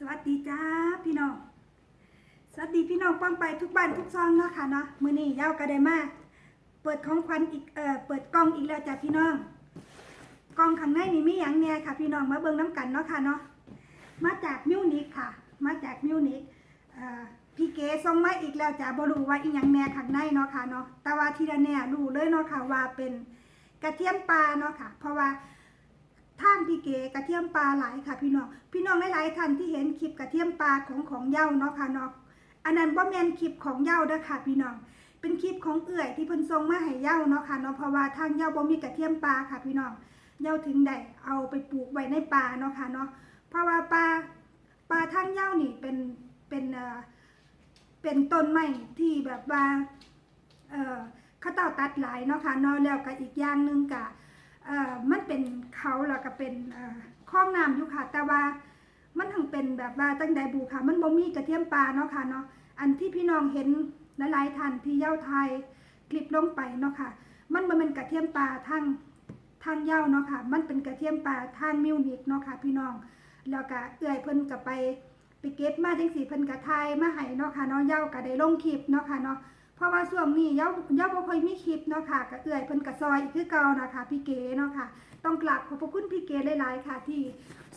สวัสดีจ้าพี่น้อง สวัสดีพี่น้องป้องไปทุกบ้านทุกซองเนาะค่ะเนาะ มือนี้ยาวก็ไดมาเปิดของขวัญอีก เอ่อ เปิดกล่องอีกแล้วจ้ะพี่น้อง กล่องข้างในนี่มีหยังแน่ค่ะ พี่น้องมาเบิ่งน้ำกันเนาะค่ะเนาะ มาจากมิวนิกค่ะ มาจากมิวนิกเอ่อ พี่เก๋ส่งมาอีกแล้วจ้ะบ่รู้ว่าอีหยังแน่ข้างในเนาะค่ะเนาะ แต่ว่าทีละแน่รู้เลยเนาะค่ะว่าเป็นกระเทียมปลาเนาะค่ะ เพราะว่า ท่านพี่เก๋กระเทียมปลาหลายค่ะ พี่น้อง พี่น้องหลายๆท่านที่เห็นคลิปกระเทียมปลาของของเย้าเนาะค่ะเนาะอันนั้นบ่แมนคลิปของเย้าเด้อค่ะ พี่น้อง เป็นคลิปของเอื่อยที่เพิ่นส่งมาให้เย้าเนาะค่ะเนาะเพราะว่าทางเย้าบ่มีกระเทียมปลาค่ะ พี่น้อง เย้าถึงได้เอาไปปลูกไว้ในป่าเนาะค่ะเนาะ เพราะว่าปลาปลาทางเย้านี่เป็นเป็นเอ่อเป็นต้นไม้ที่แบบว่าเอ่อเขาเต่าตัดหลายเนาะค่ะเนาะแล้วก็อีกอย่างหนึงก็เอ่อ มันเป็นเขาแล้วก็เป็นคลองน้ำอยู่ค่ะ แต่ว่ามันทั้งเป็นแบบว่าตั้งใดบูค่ะ มันบ่มีกระเทียมปลาเนาะค่ะเนาะอันที่พี่น้องเห็นหลายๆท่านที่เย้าไทยคลิปลงไปเนาะค่ะ มันบ่แมันเป็นกระเทียมปลาทางทางเย้าเนาะค่ะ มันเป็นกระเทียมปลาทางมิวนิกเนาะค่ะ พี่น้องแล้วก็เอื้อยเพิ่นก็ไปไปเก็บมาจังสีเพิ่นก็ทยมาให้เนาะค่ะเนาะเย้าก็ได้ลงคลิปเนาะค่ะเนาะ เพราะว่าช่วงนี้เย้าเย้าบ่ค่อยมีคลิปเนาะค่ะก็เอื้อยเพิ่นก็ซอยอีกคือเก่านะคะพี่เก๋เนาะค่ะ ต้องกราบขอบพระคุณพี่เก๋หลายๆค่ะ ที่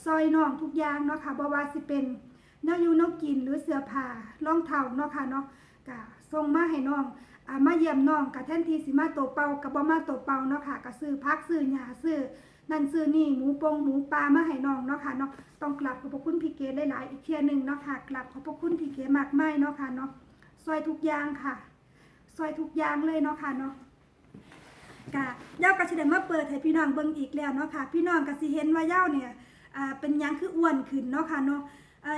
ซอยน้องทุกอย่างเนาะค่ะบ่ว่าสิเป็นแนวอยู่แนวกินหรือเสื้อผ้ารองเท้าเนาะค่ะเนาะก็ส่งมาให้น้องอ่ามาเยี่ยมน้องก็แทนที่สิมาโตวเป่าก็บ่มาโตวเป่าเนาะค่ะก็ซื้อผักซื้อหญ้าซื้อนั่นซื้อนี่หมูปงหมูปลามาให้น้องเนาะค่ะเนาะต้องกราบขอบพระคุณพี่เก๋หลายๆอีกเที่ยหนึ่งเนาะค่ะกราบขอบพระคุณพี่เก๋มากมายเนาะค่ะเนาะซอยทุกอย่างค่ะ ซอยทุกอย่างเลยเนาะค่ะเนาะกะย่าก็สิดมาเปิดให้พี่น้องเบิ่งอีกแล้วเนาะค่ะ พี่น้องก็สิเห็นว่าย่าเนี่ยเป็นยังคืออ้วนขึ้นเนาะค่ะเนาะ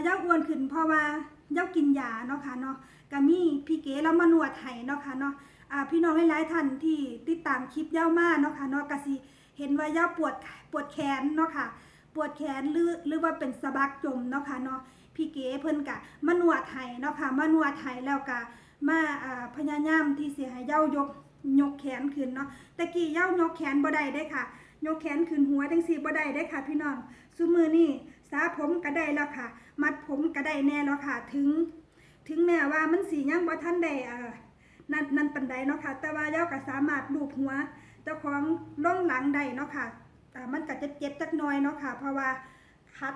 ย่าอ้วนขึ้นเพราะว่าย่ากินยาเนาะค่ะเนาะก็มีพี่เก๋แล้วมานวดให้เนาะค่ะเนาะพี่น้องหลายๆท่านที่ติดตามคลิปย่ามาเนาะค่ะเนาะก็สิเห็นว่าย่าปวดปวดแขนเนาะค่ะ ปวดแขนหรือหรือว่าเป็นสะบักจมเนาะค่ะเนาะพี่เก๋เพิ่นกะมานวดให้เนาะค่ะมานวดให้แล้วก็ มาพยายามที่เสิให้เย้ายกยกแขนขึ้นเนาะตะกี้เย้ายกแขนบ่ได้เด้ค่ะยกแขนขึ้นหัวจังซี่บ่ได้เด้ค่ะ พี่น้องซุมือนี่สาผมก็ได้แล้วค่ะ มัดผมก็ได้แน่แล้วค่ะ ถึง ถึงแม้ว่ามันสิยังบ่ทันได้อ่านั่นนั่นปานใดเนาะค่ะ แต่ว่าเย้าก็สามารถลูบหัวเจ้าของล่องหลังได้เนาะค่ะอ่ามันก็จะเจ็บจักน่อยเนาะค่ะ เพราะว่าคัด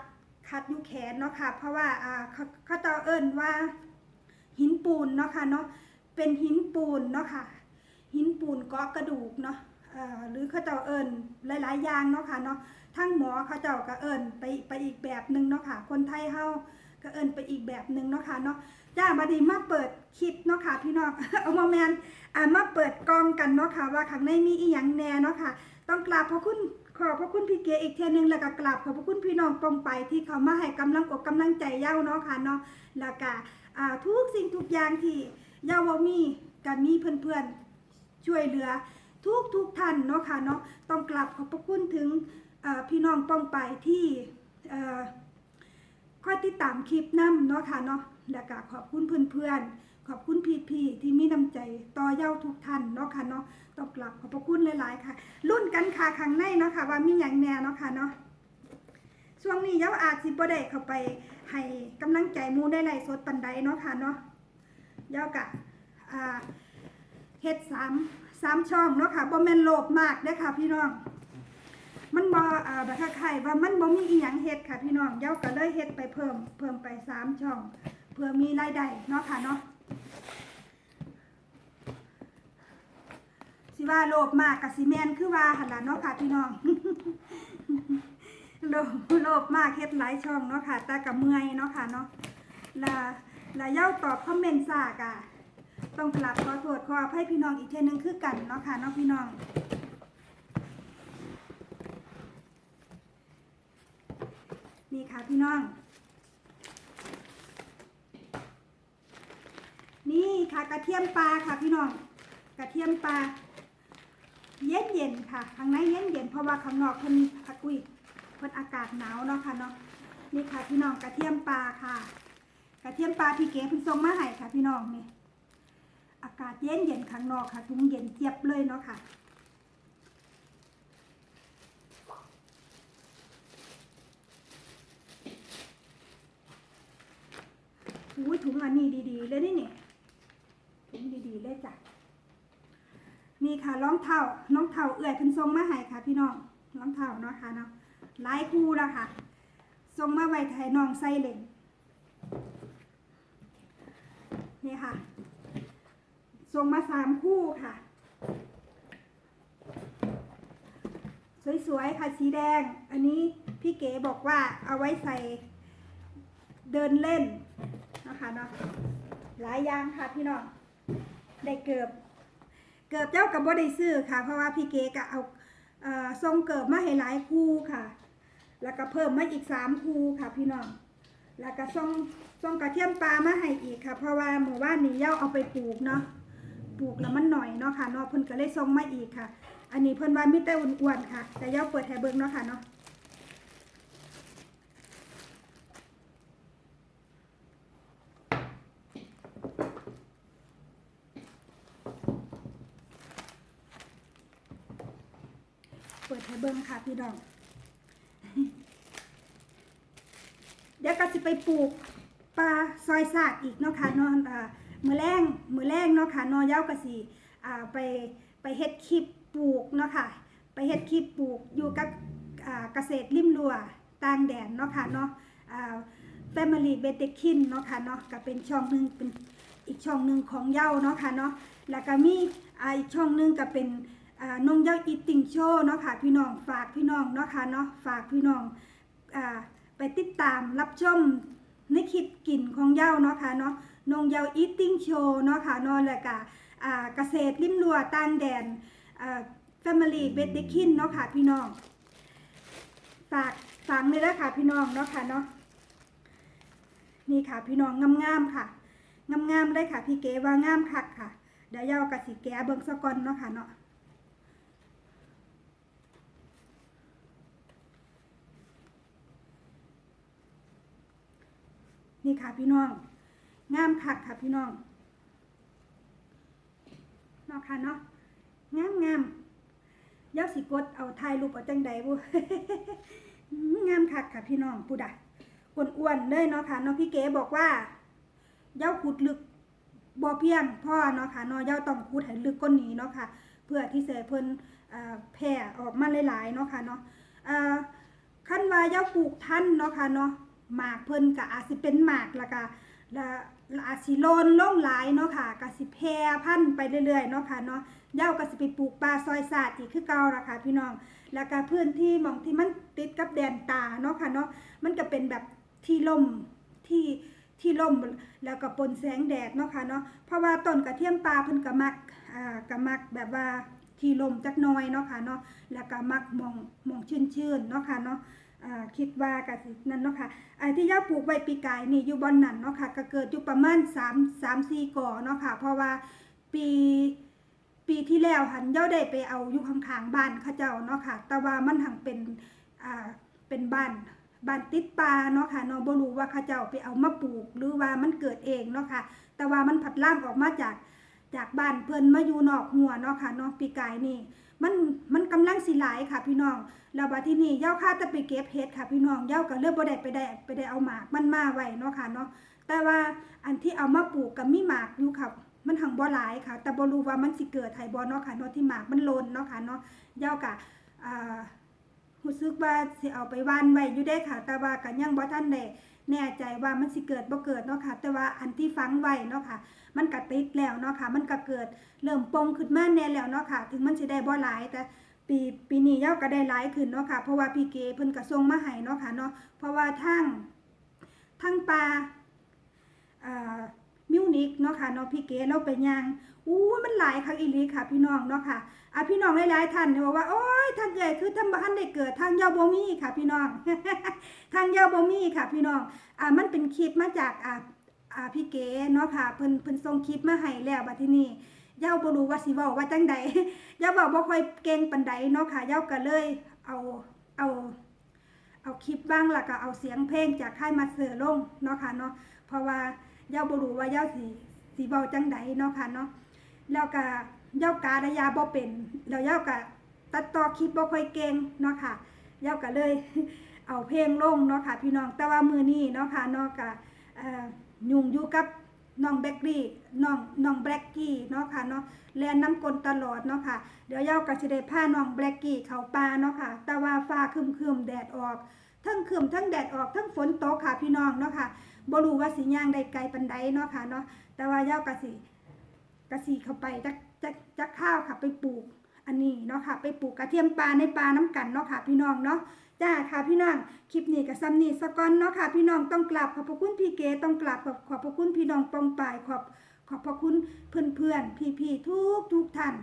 คัดอยู่แขนเนาะค่ะ เพราะว่าอ่าเขาเขาเจ้าเอิ้นว่า หินปูนเนาะค่ะเนาะเป็นหินปูนเนาะค่ะ หินปูนเกาะกระดูกเนาะหรือเขาเจ้าเอิญหลาย ๆ อย่างเนาะค่ะเนาะทั้งหมอเขาเจ้าก็เอิญไปไปอีกแบบหนึ่งเนาะค่ะ คนไทยเฮาก็เอิญไปอีกแบบหนึ่งเนาะค่ะเนาะจ้ามาดีมาเปิดคลิปเนาะค่ะพี่น้องเอามาแมนอ่ามาเปิดกล้องกันเนาะค่ะว่าข้างในมีอีหยังแน่เนาะค่ะ ต้องกราบพระคุณขอบพระคุณพี่เกอีกเทนึงแล้วก็กราบขอบพระคุณพี่น้องปองไปที่เขามาให้กำลังอกกำลังใจเย้าเนาะค่ะเนาะแล้วก็อ่า ทุกสิ่งทุกอย่างที่เยาวมีก็มีเพื่อนๆช่วยเหลือทุกทุกท่านเนาะค่ะเนาะต้องกลับขอบพระคุณถึงพี่น้องป้องไปที่คอยติดตามคลิปนํเนาะค่ะเนาะแล้วก็ขอบคุณเพื่อนๆ ขอบคุณพี่ๆที่มีน้ำใจต่อเย้าทุกท่านเนาะค่ะเนาะต้องกลับขอบพระคุณหลายๆค่ะรุ่นกันค่ะข้งในเนาะค่ะว่ามีอย่างแน่เนาะค่ะเนาะ ช่วงนี้ย้าอาจสิบ่ได้เข้าไปให้กำลังใจมูได้ไลสดปันใดเนาะค่ะเนาะย้ากะเฮ็ดสามสามช่องเนาะค่ะบ่แม่นโลภมากเด้อค่ะ พี่น้อง มันบ่อ่าแบบคล้ายๆว่ามันบ่มีอีหยังเฮ็ดค่ะ พี่น้องย้าก็เลยเฮ็ดไปเพิ่ม เพิ่มไปสามช่อง เพื่อมีรายได้เนาะค่ะเนาะสิว่าโลภมากกับสิแมนคือว่าหั่นล่ะเนาะค่ะพี่น้อง โลภโลภมากเฮ็ดหลายช่องเนาะค่ะแต่กับเมื่อยเนาะค่ะเนาะและและเย้าตอบคอมเมนต์ซากอะต้องกลับขอโทษขออภัยพี่น้องอีกเทนึงคือกันเนาะค่ะเนาะพี่น้องนี่ค่ะพี่น้อง นี่ค่ะกระเทียมปลาค่ะพี่น้อง กระเทียมปลาเย็นเย็นค่ะข้างในเย็นเย็นเพราะว่าข้างนอกเพิ่นพักอุ้ย เพิ่นอากาศหนาวเนาะค่ะเนาะนี่ค่ะพี่น้องกระเทียมปลาค่ะ กระเทียมปลาพี่เก๋เพิ่นส่งมาให้ค่ะ พี่น้องนี่อากาศเย็นเย็นข้างนอกค่ะถุงเย็นเจี๊ยบเลยเนาะค่ะนยถุงอันนี้ดีๆเลยนี่นี่ถุงดีๆเลยจ้ะนี่ค่ะรองเท้ารองเท้าเอื่อยเพิ่นทรงมาให้ค่ะ พี่น้องรองเท้าเนาะค่ะเนาะ หลายคู่แล้วค่ะทรงมาไว้ให้น้องใส่เล่นนี่ค่ะทรงมาสามคู่ค่ะ สวยๆค่ะสีแดง อันนี้พี่เก๋บอกว่าเอาไว้ใส่เดินเล่นนะคะเนาะหลายอย่างค่ะพี่น้องได้เกือบ เกือบเจ้ากับบ่ได้ซื้อค่ะ เพราะว่าพี่เก๋ก็เอาเอ่อทรงเกิบมาให้หลายคู่ค่ะ แล้วก็เพิ่มมาอีกสามคูค่ะพี่น้อง แล้วก็ทรงทรงกระเทียมปลามาให้อีกค่ะ เพราะว่าหมู่บ้านนี้เย่าเอาไปปลูกเนาะ ปลูกแล้วมันหน่อยเนาะค่ะเนาะเพิ่นก็เลยส่งมาอีกค่ะ อันนี้เพิ่นว่ามีแต่อ้วนๆค่ะ แต่เย่าเปิดให้เบิ่งเนาะค่ะเนาะเปิดให้เบิ่งค่ะพี่น้อง ดี๋ยวก็สิไปปลูกปลาซอยซากอีกเนาะค่ะเนาะอ่ามือแรงมือแรงเนาะค่ะเนาะเย้าก็สิอ่าไปไปเฮ็ดคลิปปลูกเนาะค่ะไปเฮ็ดคลิปปลูกอยู่กับเกษตรริมรัวต่างแดนเนาะค่ะเนาะอ่า Family b e t e k i n เนาะค่ะเนาะก็เป็นช่องหนึ่งเป็นอีกช่องหนึ่งของเย้าเนาะค่ะเนาะแล้วก็มีอีกช่องหนึ่งก็เป็นอ่านงเย้าอีติงโชเนาะค่ะพี่น้องฝากพี่น้องเนาะค่ะเนาะฝากพี่น้องอ่า ไปติดตามรับชมในคลิปกลิ่นของเย้าเนาะค่ะเนาะนงเยาอีติ้งโชว์เนาะค่ะนาะแล้วก็อ่าเกษตรริมรัวต่างแดนอ่า Family b e t t e k i n เนาะค่ะพี่น้องฝากฟังเลยนะค่ะพี่น้องเนาะค่ะเนาะนี่ค่ะพี่น้องงามๆค่ะงามๆเลยค่ะพี่เก๋ว่างามคักค่ะเดี๋ยวเย้ากะสิแกะเบิ่งซะกอนเนาะค่ะเนาะ นี่ค่ะพี่น้อง งามคักค่ะพี่น้องเนาะค่ะเนาะงามงามเย้าสิกดเอาถ่ายรูปเอาจังใดบุงามคักค่ะพี่น้องพูดะอ้วนๆเลยเนาะค่ะเนาะพี่เก๋บอกว่าเย้าขุดลึกบ่เพียงพ่อเนาะค่ะเนาะเย้าต้องขุดให้ลึกก้นนี้เนาะค่ะ เพื่อที่จะเพิ่นแผ่ออกมาหลายๆเนาะค่ะเนาะขั้นว่าเย้าปลูกท่านเนาะค่ะเนาะ หมากเพิ่นก็อาจสิเป็นหมากแล้วก็แล้วอาจสิโลนล่งหลายเนาะค่ะก็สิแพร่พันธุ์ไปเรื่อยๆเนาะค่ะเนาะเย้าก็สิไปปลูกปลาซอยสาดอีกคือเก่าล่ะค่ะพี่น้อง แล้วก็พื้นที่มองที่มันติดกับแดนตาเนาะค่ะเนาะมันก็เป็นแบบที่ล่มที่ที่ล่มแล้วก็ปนแสงแดดเนาะค่ะเนาะเพราะว่าต้นกระเทียมปลาเพิ่นก็มักอ่าก็มักแบบว่าที่ลมจักหน้อยเนาะค่ะเนาะแล้วก็มักมองมองชื้นๆเนาะค่ะเนาะ คิดว่ากสินั่นเนาะค่ะไอ้ที่ย่าปลูกไว้ปีกายนี่อยู่บอนนั่นเนาะค่ะก็เกิดอยู่ประมาณ3 3 4ก่อเนาะค่ะ เพราะว่าปีปีที่แล้วหันย่าได้ไปเอาอยู่ข้างๆบ้านเขาเจ้าเนาะค่ะ แต่ว่ามันหังเป็นอ่าเป็นบ้านบ้านติดป่าเนาะค่ะเนาะบ่รู้ว่าเขาเจ้าไปเอามาปลูก หรือว่ามันเกิดเองเนาะค่ะ แต่ว่ามันผัดล่างออกมาจากจากบ้านเพิ่นมาอยู่นอกหัวเนาะค่ะเนาะปีกายนี่ มันมันกำลังสิหลายค่ะพี่น้องแล้วบัดที่นี่เย้าค่าจะไปเก็บเห็ดค่ะ พี่น้องเย้าก็เลือกบ่ได้ไปได้ไปได้เอาหมากมันมาไว้เนาะค่ะเนาะแต่ว่าอันที่เอามาปลูกก็มีหมากอยู่ค่ะมันหังบ่หลายค่ะ แต่บ่รู้ว่ามันสิเกิดไห้บ่เนาะค่ะเนาะที่หมากมันลนเนาะค่ะเนาะเย้าก็อ่ารู้สึกว่าสิเอาไปวานไว้อยู่ได้ค่ะ แต่ว่าก็ยังบ่ทันได้ แน่ใจว่ามันสิเกิดบ่เกิดเนาะค่ะ แต่ว่าอันที่ฝังไว้เนาะค่ะ มันก็ติดแล้วเนาะค่ะ มันก็เกิดเริ่มปงขึ้นมาแน่แล้วเนาะค่ะ ถึงมันสิได้บ่หลายแต่ปีปีนี้เย้าก็ได้หลายขึ้นเนาะค่ะ เพราะว่าพี่เกเพิ่นก็ส่งมาให้เนาะค่ะเนาะ เพราะว่าทั้งทั้งปลาอ่ามิวนิกเนาะค่ะเนาะพี่เกเราไปย่างอู้มันหลายคักอีลีค่ะพี่น้องเนาะค่ะ อะพี่น้องหลายๆท่านเนี่ยบอกว่าโอ๊ยทางเกิดคือทำบ้านได้เกิดทางเยาวบ่มีค่ะ พี่น้อง ทางเยาวบ่มีค่ะ พี่น้องอ่ามันเป็นคลิปมาจากอ่าอ่าพี่เก๋เนาะค่ะเพิ่นเพิ่นส่งคลิปมาให้แล้วบัดทีนี้เย้าบ่รู้ว่าสิเว้าว่าจังใดย่าบอกว่าค่อยเก่งปันใดเนาะค่ะย่าก็เลยเอาเอาเอาคลิปบ้างแล้วก็เอาเสียงเพลงจากค่ายมาเสือลงเนาะค่ะเนาะเพราะว่าย่าบ่รู้ว่าย่าสิสิเว้าจังใดเนาะค่ะเนาะแล้วก็ เย่ากาดยาบ่เป็นแล้วย่าก็ตัดต่อคลิปบ่ค่อยเก่งเนาะค่ะเย่าก็เลย เอาเพลงลงเนาะค่ะ พี่น้องแต่ว่ามือนี้เนาะค่ะเนาะก็เอ่อยุ่งอยู่กับน้องแบกกี้น้องน้องแบกกี้เนาะค่ะเนาะแลนน้ำกลตลอดเนาะค่ะ เดี๋ยวเย้าก็สิได้พาน้องแบกกี้เขาป่าเนาะค่ะ แต่ว่าฟ้าครึมแดดออก ทั้งคึมทั้งแดดออกทั้งฝนตกค่ะพี่น้องเนาะค่ะบ่รู้ว่าสิย่างได้ไกลปานใดเนาะค่ะเนาะแต่ว่าเย้าก็สิก็สิเข้าไปจัก จักจักข้าวค่ะไปปลูกอันนี้เนาะค่ะ ไปปลูกกระเทียมปลาในปลาน้ำกันเนาะค่ะพี่น้องเนาะจ้าค่ะพี่น้องคลิปนี้กับซัมนี่สกอนเนาะค่ะ พี่น้องต้องกราบขอบพระคุณพี่เก๋ต้องกราบขอบขอบพระคุณพี่น้องปองปายขอบขอบพระคุณเพื่อนเพื่อนพี่พี่ทุกทุกท่าน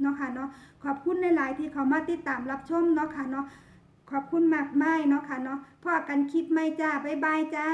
เนาะค่ะเนาะขอบคุณหลายที่เขามาติดตามรับชมเนาะค่ะเนาะขอบคุณมากมายเนาะค่ะเนาะพ่อกันคลิปไม่จ้าบ๊ายบายจ้า